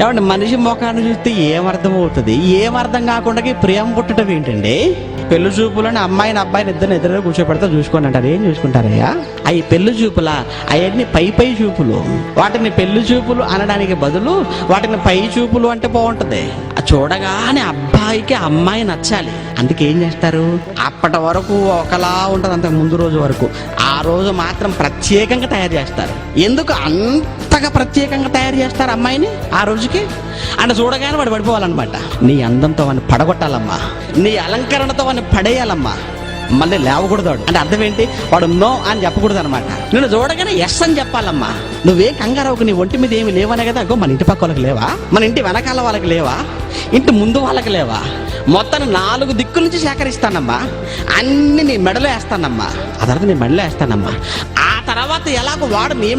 ఏమంటే మనిషి ముఖాన్ని చూస్తే ఏమర్థం అవుతుంది ఏమర్థం కాకుండా ప్రేమ పుట్టడం ఏంటండి? పెళ్ళి చూపులని అమ్మాయిని అబ్బాయిని ఇద్దరు ఇద్దరు కూర్చోపెడతా చూసుకోండి అంటారు. ఏం చూసుకుంటారయ్యా? అవి పెళ్ళి చూపులా? అవన్నీ పై పై చూపులు. వాటిని పెళ్ళి చూపులు అనడానికి బదులు వాటిని పై చూపులు అంటే బాగుంటుంది. చూడగానే అబ్బాయికి అమ్మాయి నచ్చాలి. అందుకే ఏం చేస్తారు? అప్పటి వరకు ఒకలా ఉంటుంది అంత ముందు రోజు వరకు. ఆ రోజు మాత్రం ప్రత్యేకంగా తయారు చేస్తారు. ఎందుకు? అంత అంతగా ప్రత్యేకంగా తయారు చేస్తారు అమ్మాయిని ఆ రోజుకి? ఆయన చూడగానే వాడు పడిపోవాలన్నమాట. నీ అందంతో వాడిని పడగొట్టాలమ్మా. నీ అలంకరణతో వాడిని పడేయాలమ్మా. మళ్ళీ లేవకూడదు అంటే అర్థం ఏంటి? వాడు నో అని చెప్పకూడదు అనమాట నేను చూడగానే ఎస్ అని చెప్పాలమ్మా. నువ్వేం కంగారావుకు నీ ఒంటి మీద ఏమి లేవనే కదా? అగో మన ఇంటి పక్క వాళ్ళకి లేవా? మన ఇంటి వెనకాల వాళ్ళకి లేవా? ఇంటి ముందు వాళ్ళకి లేవా? మొత్తం నాలుగు దిక్కుల నుంచి సేకరిస్తానమ్మా. అన్ని నీ మెడలో వేస్తానమ్మా. ఆ తర్వాత నీ మెడలో వేస్తానమ్మా. తర్వాత ఎలాగో వాడు నీ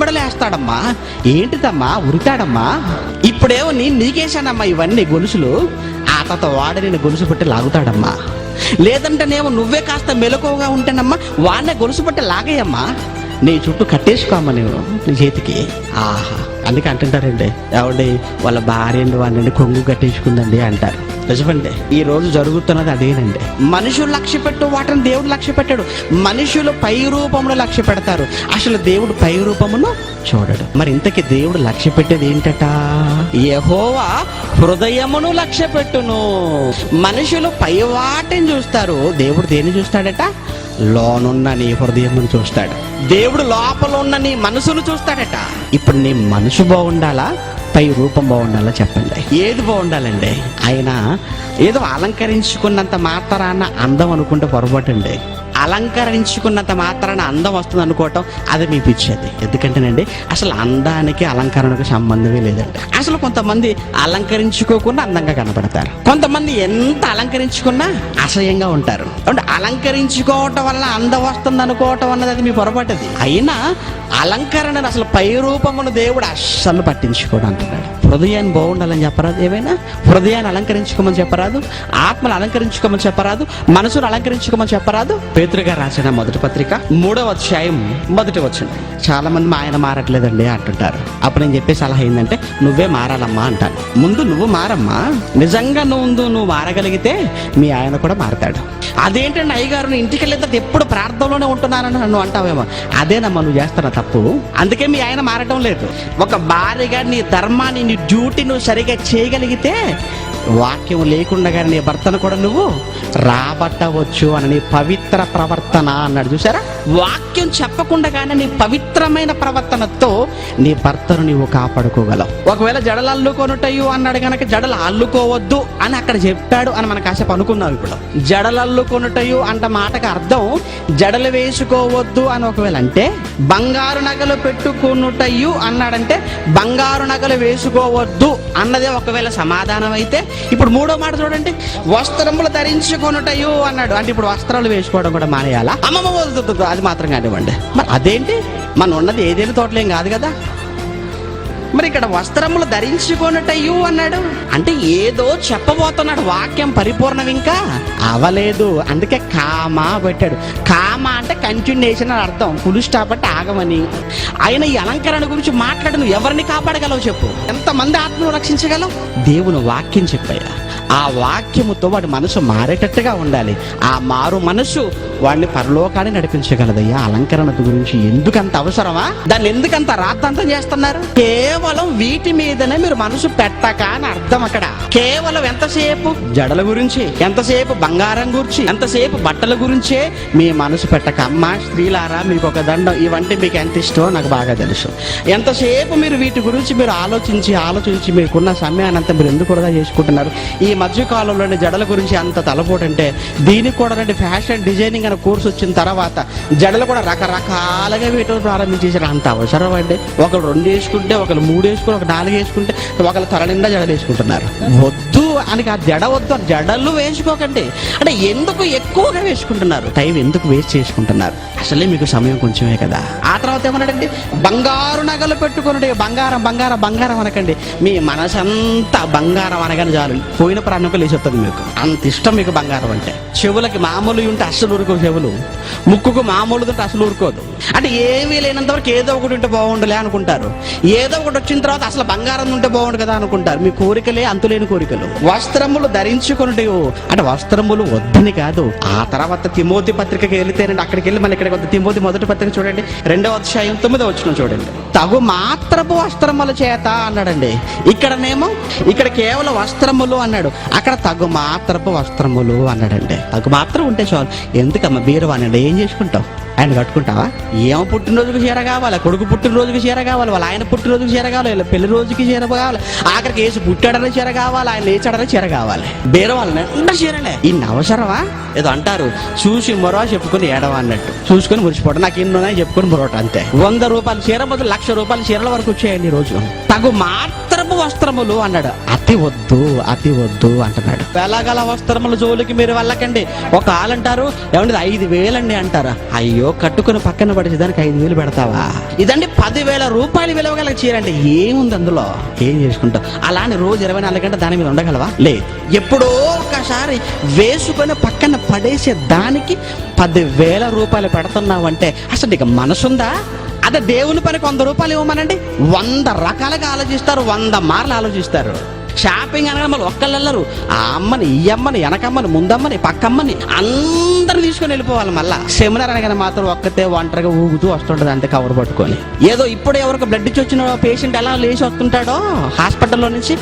ఏంటిదమ్మా? ఉరితాడమ్మా ఇప్పుడేమో నేను నీకేశానమ్మా ఇవన్నీ గొలుసులు. ఆ తర్వాత వాడు నేను గొలుసు పెట్టి లాగుతాడమ్మా. లేదంటేనేమో నువ్వే కాస్త మెలకువగా ఉంటేనమ్మా వాడినే గొలుసు పట్టి లాగేయమ్మా. నీ చుట్టూ కట్టేసుకోమ్మా నేను నీ చేతికి. ఆహా అందుకే అంటుంటారండి ఎవడి వాళ్ళ భార్య వాడిని కొంగు కట్టేసుకుందండి అంటారు. నిజమండి ఈ రోజు జరుగుతున్నది అదేనండి మనుషులు లక్ష్య పెట్టు వాటిని దేవుడు లక్ష్య పెట్టాడు. మనుషులు పై రూపంలో లక్ష్య పెడతారు. అసలు దేవుడు పై రూపమును చూడడు. మరి ఇంతకి దేవుడు లక్ష్య పెట్టేది ఏంటట? యహోవా హృదయమును లక్ష్య పెట్టును. మనుషులు పై వాటిని చూస్తారు. దేవుడు దేన్ని చూస్తాడట? లోనున్న నీ హృదయమును చూస్తాడు. దేవుడు లోపల ఉన్న నీ మనసును చూస్తాడట. ఇప్పుడు నీ మనసు బాగుండాలా? పై రూపం బాగుండాలో చెప్పండి? ఏది బాగుండాలండి? ఆయన ఏదో అలంకరించుకున్నంత మాత్రాన అందం అనుకుంటే పొరపాటండి. అలంకరించుకున్నంత మాత్రాన అందం వస్తుంది అనుకోవటం అది మీ పిచ్చేది. ఎందుకంటేనండి అసలు అందానికి అలంకరణకు సంబంధమే లేదండి. అసలు కొంతమంది అలంకరించుకోకుండా అందంగా కనపడతారు. కొంతమంది ఎంత అలంకరించుకున్నా అసహ్యంగా ఉంటారు. అంటే అలంకరించుకోవటం వల్ల అందం వస్తుంది అనుకోవటం అన్నది అది మీ పొరపాటుది. అయినా అలంకరణ అసలు పై రూపమును దేవుడు అస్సలు పట్టించుకోడు అంటున్నాడు. హృదయాన్ని బాగుండాలని చెప్పరాదు ఏమైనా? హృదయాన్ని అలంకరించుకోమని చెప్పరాదు? ఆత్మను అలంకరించుకోమని చెప్పరాదు? మనసును అలంకరించుకోమని చెప్పరాదు? పేతురుగా రాసిన మొదటి పత్రిక మూడవ అధ్యాయం మొదటి వచ్చిన చాలా మంది మా ఆయన మారట్లేదండి అంటుంటారు. అప్పుడు నేను చెప్పే సలహా ఏంటంటే నువ్వే మారాలమ్మా అంటాను ముందు నువ్వు మారమ్మా. నిజంగా నువ్వు నువ్వు మారగలిగితే మీ ఆయన కూడా మారతాడు. అదేంటండి అయ్యగారు ఇంటికి వెళ్ళేది ఎప్పుడు ప్రార్థనలోనే ఉంటున్నానని నన్ను అంటావేమో. అదేనమ్మా నువ్వు చేస్తున్న తప్పు. అందుకే మీ ఆయన మారటం లేదు. ఒక భార్యగా నీ ధర్మాన్ని నీ డ్యూటీ నువ్వు సరిగా చేయగలిగితే వాక్యం లేకుండా నీ భర్తను కూడా నువ్వు రాబట్టవచ్చు అని నీ పవిత్ర ప్రవర్తన అన్నాడు. చూసారా వాక్యం చెప్పకుండా నీ పవిత్రమైన ప్రవర్తనతో నీ భర్తను నీవు కాపాడుకోగలవు. ఒకవేళ జడలు అల్లుకొనుటయు అన్నాడు కనుక జడలు అల్లుకోవద్దు అని అక్కడ చెప్పాడు అని మనం కాసేపు అనుకుందాం ఇప్పుడు. జడలు అల్లుకొనుటయు అంట మాటకు అర్థం జడలు వేసుకోవద్దు అని ఒకవేళ అంటే బంగారు నగలు పెట్టుకొనుటయు అన్నాడంటే బంగారు నగలు వేసుకోవద్దు అన్నదే ఒకవేళ సమాధానం అయితే ఇప్పుడు మూడో మాట చూడండి. వస్త్రములు ధరించుకొనుటయు అన్నాడు. అంటే ఇప్పుడు వస్త్రాలు వేసుకోవడం కూడా మానేయాలా? అమ్మమ్మ వదులుతుంది అది మాత్రం కానివ్వండి. మరి అదేంటి? మన ఉన్నది ఏదేమి తోటలేం కాదు కదా. మరి ఇక్కడ వస్త్రములు ధరించుకొనుటయు అన్నాడు. అంటే ఏదో చెప్పబోతున్నాడు వాక్యం పరిపూర్ణం ఇంకా అవలేదు. అందుకే కామా పెట్టాడు. కామ అంటే కంటిన్యూషన్ అని అర్థం. ఫుల్ స్టాప్ అంటే ఆగమని. ఆయన ఈ అలంకరణ గురించి మాట్లాడు ఎవరిని కాపాడగలవు చెప్పు? ఎంతమంది ఆత్మను రక్షించగలవు? దేవుని వాక్యం చెప్పాయా? ఆ వాక్యముతో వాడి మనసు మారేటట్టుగా ఉండాలి. ఆ మారు మనసు వాడిని పరలోకాన్ని నడిపించగలదయ్యా. అలంకరణ గురించి ఎందుకంత అవసరమా? దాన్ని ఎందుకంత రాద్ధాంతం చేస్తున్నారు? కేవలం వీటి మీదనే మీరు మనసు పెట్టక అని అర్థం అక్కడ. కేవలం ఎంతసేపు? జడల గురించి ఎంతసేపు బంగారం గురించి ఎంతసేపు బట్టల గురించే మీ మనసు పెట్టక. అమ్మ స్త్రీలారా మీకు ఒక దండం. ఇవంటే మీకు ఎంత ఇష్టమో నాకు బాగా తెలుసు. ఎంతసేపు మీరు వీటి గురించి మీరు ఆలోచించి ఆలోచించి మీకున్న సమయాన్ని అంతా మీరు ఎందుకు వృధా చేసుకుంటున్నారు? ఈ మధ్య కాలంలోని జడల గురించి అంత తలపోటంటే దీనికి కూడా రెండు ఫ్యాషన్ డిజైనింగ్ అనే కోర్స్ వచ్చిన తర్వాత జడలు కూడా రకరకాలుగా వేయటం ప్రారంభించేసారు అంత అవసరం అండి. ఒకరు రెండు వేసుకుంటే ఒకరు మూడు వేసుకుని ఒక నాలుగు వేసుకుంటే ఒకరు తల నిండా జడలు వేసుకుంటున్నారు. వద్దు అని ఆ జడ వద్దు జడలు వేసుకోకండి. అంటే ఎందుకు ఎక్కువగా వేసుకుంటున్నారు? టైం ఎందుకు వేస్ట్ చేసుకుంటున్నారు? అసలే మీకు సమయం కొంచెమే కదా. ఆ తర్వాత ఏమన్నాడండి బంగారు నగలు పెట్టుకుని బంగారం బంగారం బంగారం అనకండి. మీ మనసంతా బంగారం అనగానే చాలు. పోయిన ప్రాణం లేచొస్తుంది మీకు. అంత ఇష్టం మీకు బంగారం అంటే. చెవులకి మామూలు ఉంటే అస్సలు ఊరుకో చెవులు. ముక్కుకు మామూలు ఉంటే అసలు ఊరుకోదు. అంటే ఏమీ లేనంత వరకు ఏదో ఒకటి ఉంటే బాగుండలే అనుకుంటారు. ఏదో ఒకటి వచ్చిన తర్వాత అసలు బంగారం ఉంటే బాగుండు కదా అనుకుంటారు. మీ కోరికలే అంతులేని కోరికలు. వస్త్రములు ధరించుకున్నట్టు అంటే వస్త్రములు వద్దని కాదు. ఆ తర్వాత తిమోతి పత్రికకి వెళితేనండి అక్కడికి వెళ్ళి మళ్ళీ ఇక్కడ తిమోతి మొదటి పత్రిక చూడండి రెండవ అధ్యాయం తొమ్మిదో వచ్చిన చూడండి. తగు మాత్రపు వస్త్రముల చేత అన్నాడండి. ఇక్కడనేమో ఇక్కడ కేవలం వస్త్రములు అన్నాడు. అక్కడ తగు మాత్రపు వస్త్రములు అన్నాడండి. తగు మాత్రం ఉంటే చాలు. ఎందుకమ్మా బీరు అన్నాడు ఏం చేసుకుంటావు? ఆయన కట్టుకుంటావా? ఏమో పుట్టినరోజుకి చీర కావాలి కొడుకు పుట్టినరోజుకి చీర కావాలి వాళ్ళ ఆయన పుట్టినరోజుకి చీర కావాలి వీళ్ళ పెళ్ళి రోజుకి చీర కావాలి. ఆఖరికి వేసి పుట్టాడనే చీర కావాలి ఆయన లేచాడనే చీర కావాలి. బేర వాళ్ళని. చీరలే. ఇన్ని అవసరమా? ఏదో అంటారు చూసి మొరవ చెప్పుకొని ఏడవ అన్నట్టు. చూసుకొని మురిచిపోవడం నాకు ఇన్ని ఉన్నాయి చెప్పుకొని మొరవట అంతే. వంద రూపాయల చీర బదులు లక్ష రూపాయల చీరల వరకు వచ్చాయండి ఈ రోజు. తగు మాత్రపు వస్త్రములు అన్నాడు. అతి వద్దు అతి వద్దు అంటున్నాడు. వెలగల వస్త్రముల జోలికి మీరు వెళ్ళకండి. ఒక ఆలంటారు ఏమంటే ఐదు వేలండి అంటారా. అయ్యో కట్టుకుని పక్కన పడేసి దానికి ఐదు వేలు పెడతావా? ఇదండి పదివేల రూపాయలు విలువగల చీర అంటే ఏముంది అందులో? ఏం చేసుకుంటావు? అలానే రోజు ఇరవై నాలుగు గంటల దాని మీద ఉండగలవా? లేదు ఎప్పుడో ఒకసారి వేసుకొని పక్కన పడేసే దానికి పదివేల రూపాయలు పెడుతున్నావంటే అసలు నీకు మనసుందా? అదే దేవుని పనికి వంద రూపాయలు ఇవ్వమనండి. వంద రకాలుగా ఆలోచిస్తారు వంద మార్లు ఆలోచిస్తారు. షాపింగ్ అనగా మళ్ళీ ఒక్కళ్ళు వెళ్ళరు ఆ అమ్మని ఈ అమ్మని వెనకమ్మని ముందమ్మని పక్కమ్మని అందరు తీసుకొని వెళ్ళిపోవాలి మళ్ళా. సెమినార్ అనగానే మాత్రం ఒక్కతే ఒంటరిగా ఊగుతూ వస్తుంటది అంతే కవర్ పట్టుకొని. ఏదో ఇప్పుడు ఎవరికి బ్లడ్ ఇచ్చి వచ్చిన పేషెంట్ ఎలా లేచి వస్తుంటాడో హాస్పిటల్లో నుంచి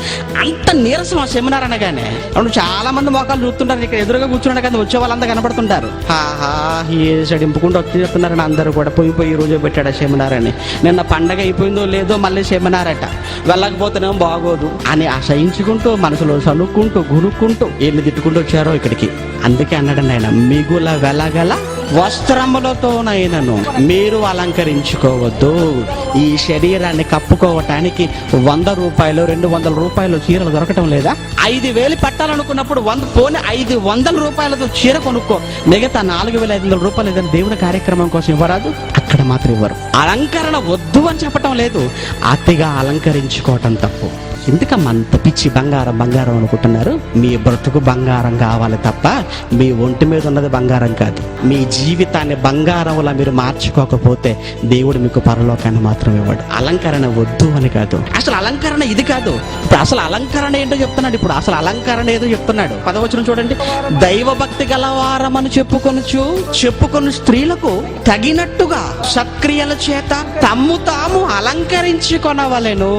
అంత నీరసం ఆ సెమినార్ అనగానే. అవును చాలా మంది మొక్కలు చూస్తుంటారు ఇక్కడ ఎదురుగా కూర్చున్నాడు కానీ వచ్చే వాళ్ళంతా కనపడుతుంటారు. హాహా ఏ డింపుకుంటూ వచ్చి అందరూ కూడా పోయి పోయి ఈ రోజు పెట్టాడు ఆ సెమినార్ అని. నిన్న పండగ అయిపోయిందో లేదో మళ్ళీ సెమినార్ అట. వెళ్ళకపోతేనేమో బాగోదు అని అసహించుకుంటూ మనసులో సనుక్కుంటూ గునుక్కుంటూ ఏమి తిట్టుకుంటూ వచ్చారో ఇక్కడికి. అందుకే అన్నాడండి ఆయన మిగుల వెలగల వస్త్రములతోనైనను మీరు అలంకరించుకోవద్దు. ఈ శరీరాన్ని కప్పుకోవటానికి వంద రూపాయలు రెండు వందల రూపాయలు చీరలు దొరకటం లేదా? ఐదు వేలు పెట్టాలనుకున్నప్పుడు వంద పోనీ ఐదు వందల రూపాయలతో చీర కొనుక్కో. మిగతా నాలుగు వేల ఐదు వందల రూపాయలు ఏదైనా దేవుని కార్యక్రమం కోసం ఇవ్వరాదు? అక్కడ మాత్రం ఇవ్వరు. అలంకరణ వద్దు అని చెప్పటం లేదు. అతిగా అలంకరించుకోవటం తప్పు. ఎందుకమ్మా అంత పిచ్చి బంగారం బంగారం అనుకుంటున్నారు? మీ బ్రతుకు బంగారం కావాలి తప్ప మీ ఒంటి మీద ఉన్నది బంగారం కాదు. మీ జీవితాన్ని బంగారంలా మీరు మార్చుకోకపోతే దేవుడు మీకు పరలోకాన్ని మాత్రం ఇవ్వడు. అలంకరణ వద్దు అని కాదు. అసలు అలంకరణ ఇది కాదు. ఇప్పుడు అసలు అలంకరణ ఏంటో చెప్తున్నాడు ఇప్పుడు. అసలు అలంకరణ ఏదో చెప్తున్నాడు. పదవచనం చూడండి. దైవభక్తి గలవారమని చెప్పుకొనుచు చెప్పుకొని స్త్రీలకు తగినట్టుగా సక్రియల చేత తమ్ము తాము అలంకరించుకొనవలెను.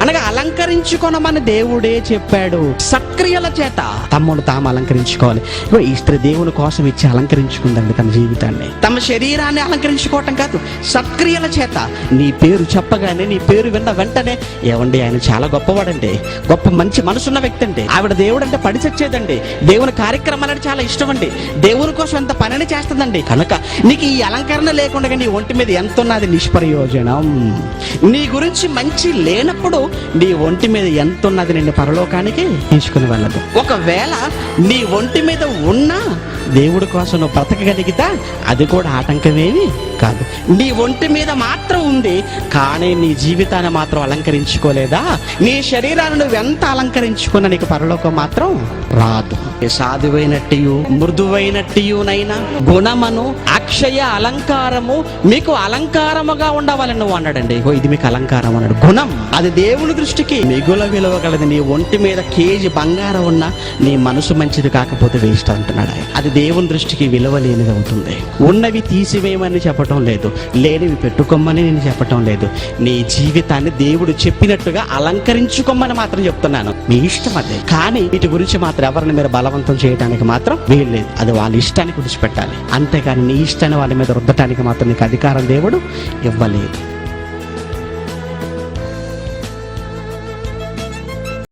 అనగా అలంకరించుకొనమని దేవుడే చెప్పాడు. సక్రియల చేత తమ్ముడు తాము అలంకరించుకోవాలి. ఇగో ఈ స్త్రీ దేవుని కోసం ఇచ్చి అలంకరించుకుందండి తన జీవితాన్ని. తమ శరీరాన్ని అలంకరించుకోవటం కాదు సక్రియల చేత. నీ పేరు చెప్పగానే నీ పేరు విన్న వెంటనే ఏమండి ఆయన చాలా గొప్పవాడండి గొప్ప మంచి మనసున్న వ్యక్తి అండి. ఆవిడ దేవుడు అంటే పడి చచ్చేదండి. దేవుని కార్యక్రమాలంటే చాలా ఇష్టం అండి దేవుని కోసం ఎంత పనిని చేస్తుందండి. కనుక నీకు ఈ అలంకరణ లేకుండా నీ ఒంటి మీద ఎంత ఉన్నది నిష్ప్రయోజనం. నీ గురించి మంచి లేనప్పుడు నీ ఒంటి మీద ఎంత ఉన్నది నిన్ను పరలోకానికి? తీసుకుని వెళ్ళదు. ఒకవేళ నీ ఒంటి మీద ఉన్నా దేవుడి కోసం నువ్వు బ్రతకగలిగితే అది కూడా ఆటంకమేమి కాదు. నీ ఒంటి మీద మాత్రం ఉంది కానీ నీ జీవితాన్ని మాత్రం అలంకరించుకోలేదా? నీ శరీరాన్ని నువ్వు ఎంత అలంకరించుకున్నా నీకు పరలోకం మాత్రం రాదు. సాధువైనట్టు మృదువైనట్టునైనా గుణమను అక్షయ అలంకారము మీకు అలంకారముగా ఉండవాలని నువ్వు అన్నాడండి. ఇగో ఇది మీకు అలంకారం అన్నాడు. గుణం అది దేవుని దృష్టికి మిగుల విలువ కలది నీ ఒంటి మీద కేజీ బంగారం ఉన్నా నీ మనసు మంచిది కాకపోతే వేస్ట్ అంటున్నాడు అది దేవుని దృష్టికి విలువ లేనిది అవుతుంది. ఉన్నవి తీసివేయమని చెప్పటం లేదు. లేనివి పెట్టుకోమని నేను చెప్పటం లేదు. నీ జీవితాన్ని దేవుడు చెప్పినట్టుగా అలంకరించుకోమని మాత్రం చెప్తున్నాను. మీ ఇష్టం అదే. కానీ వీటి గురించి మాత్రం ఎవరిని మీరు బలవంతం చేయడానికి మాత్రం వీల్లేదు అది వాళ్ళ ఇష్టానికి విడిచిపెట్టాలి అంతేకాని నీ ఇష్టాన్ని వాళ్ళ మీద రుద్దటానికి మాత్రం నీకు అధికారం దేవుడు ఇవ్వలేదు.